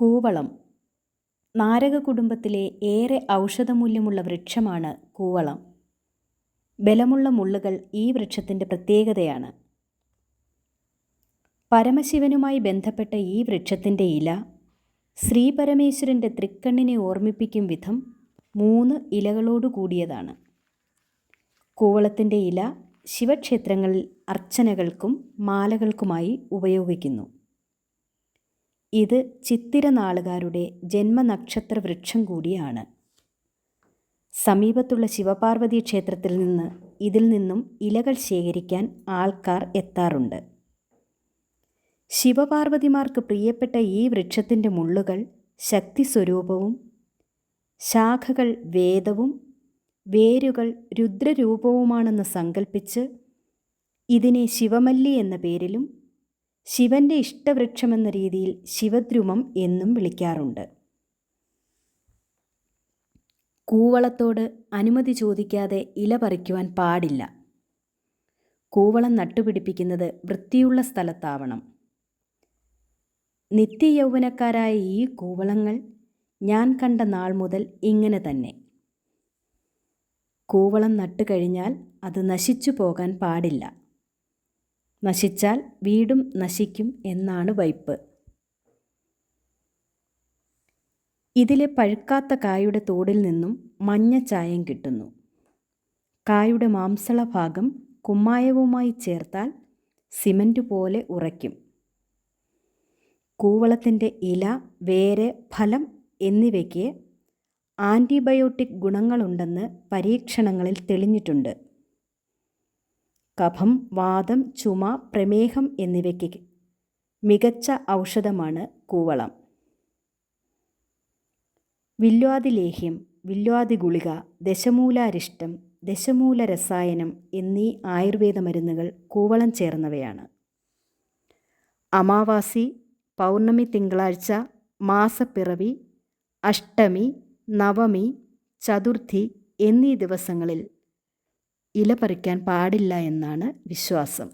കൂവളം. നാരക കുടുംബത്തിലെ ഏറെ ഔഷധമൂല്യമുള്ള വൃക്ഷമാണ് കൂവളം. ബലമുള്ള മുള്ളുകൾ ഈ വൃക്ഷത്തിന്റെ പ്രത്യേകതയാണ്. പരമശിവനുമായി ബന്ധപ്പെട്ട ഈ വൃക്ഷത്തിന്റെ ഇല ശ്രീപരമേശ്വരന്റെ തൃക്കണ്ണിനെ ഓർമ്മിപ്പിക്കും വിധം മൂന്ന് ഇലകളോടു കൂടിയതാണ്. കൂവളത്തിന്റെ ഇല ശിവക്ഷേത്രങ്ങളിൽ അർച്ചനകൾക്കും മാലകൾക്കുമായി ഉപയോഗിക്കുന്നു. ഇത് ചിത്തിരനാളുകാരുടെ ജന്മനക്ഷത്ര വൃക്ഷം കൂടിയാണ്. സമീപത്തുള്ള ശിവപാർവതി ക്ഷേത്രത്തിൽ നിന്ന് ഇതിൽ നിന്നും ഇലകൾ ശേഖരിക്കാൻ ആൾക്കാർ എത്താറുണ്ട്. ശിവപാർവതിമാർക്ക് പ്രിയപ്പെട്ട ഈ വൃക്ഷത്തിന്റെ മുള്ളുകൾ ശക്തി സ്വരൂപവും ശാഖകൾ വേദവും വേരുകൾ രുദ്രരൂപവുമാണെന്ന് സങ്കൽപ്പിച്ച് ഇതിനെ ശിവമല്ലി എന്ന പേരിലും ശിവന്റെ ഇഷ്ടവൃക്ഷമെന്ന രീതിയിൽ ശിവദ്രുമം എന്നും വിളിക്കാറുണ്ട്. കൂവളത്തോട് അനുമതി ചോദിക്കാതെ ഇല പറിക്കുവാൻ പാടില്ല. കൂവളം നട്ടുപിടിപ്പിക്കുന്നത് വൃത്തിയുള്ള സ്ഥലത്താവണം. നിത്യയൗവനക്കാരായ ഈ കൂവളങ്ങൾ ഞാൻ കണ്ട നാൾ മുതൽ ഇങ്ങനെ തന്നെ. കൂവളം നട്ടുകഴിഞ്ഞാൽ അത് നശിച്ചു പോകാൻ പാടില്ല. നശിച്ചാൽ വീടും നശിക്കും എന്നാണ് വൈപ്പ്. ഇതിലെ പഴുക്കാത്ത കായുടെ തോടിൽ നിന്നും മഞ്ഞ ചായം കിട്ടുന്നു. കായുടെ മാംസള ഭാഗം കുമ്മായവുമായി ചേർത്താൽ സിമന്റ് പോലെ ഉറയ്ക്കും. കൂവളത്തിന്റെ ഇല വേര് ഫലം എന്നിവയ്ക്ക് ആന്റിബയോട്ടിക് ഗുണങ്ങളുണ്ടെന്ന് പരീക്ഷണങ്ങളിൽ തെളിഞ്ഞിട്ടുണ്ട്. കഫം വാദം ചുമ പ്രമേഹം എന്നിവയ്ക്ക് മികച്ച ഔഷധമാണ് കൂവളം. വില്വാതി ലേഹ്യം വില്വാതി ഗുളിക ദശമൂലാരിഷ്ടം ദശമൂല രസായനം എന്നീ ആയുർവേദ മരുന്നുകൾ കൂവളം ചേർന്നവയാണ്. അമാവാസി പൗർണമി തിങ്കളാഴ്ച മാസപ്പിറവി അഷ്ടമി നവമി ചതുർത്ഥി എന്നീ ദിവസങ്ങളിൽ ഇല പറിക്കാൻ പാടില്ല എന്നാണ് വിശ്വാസം.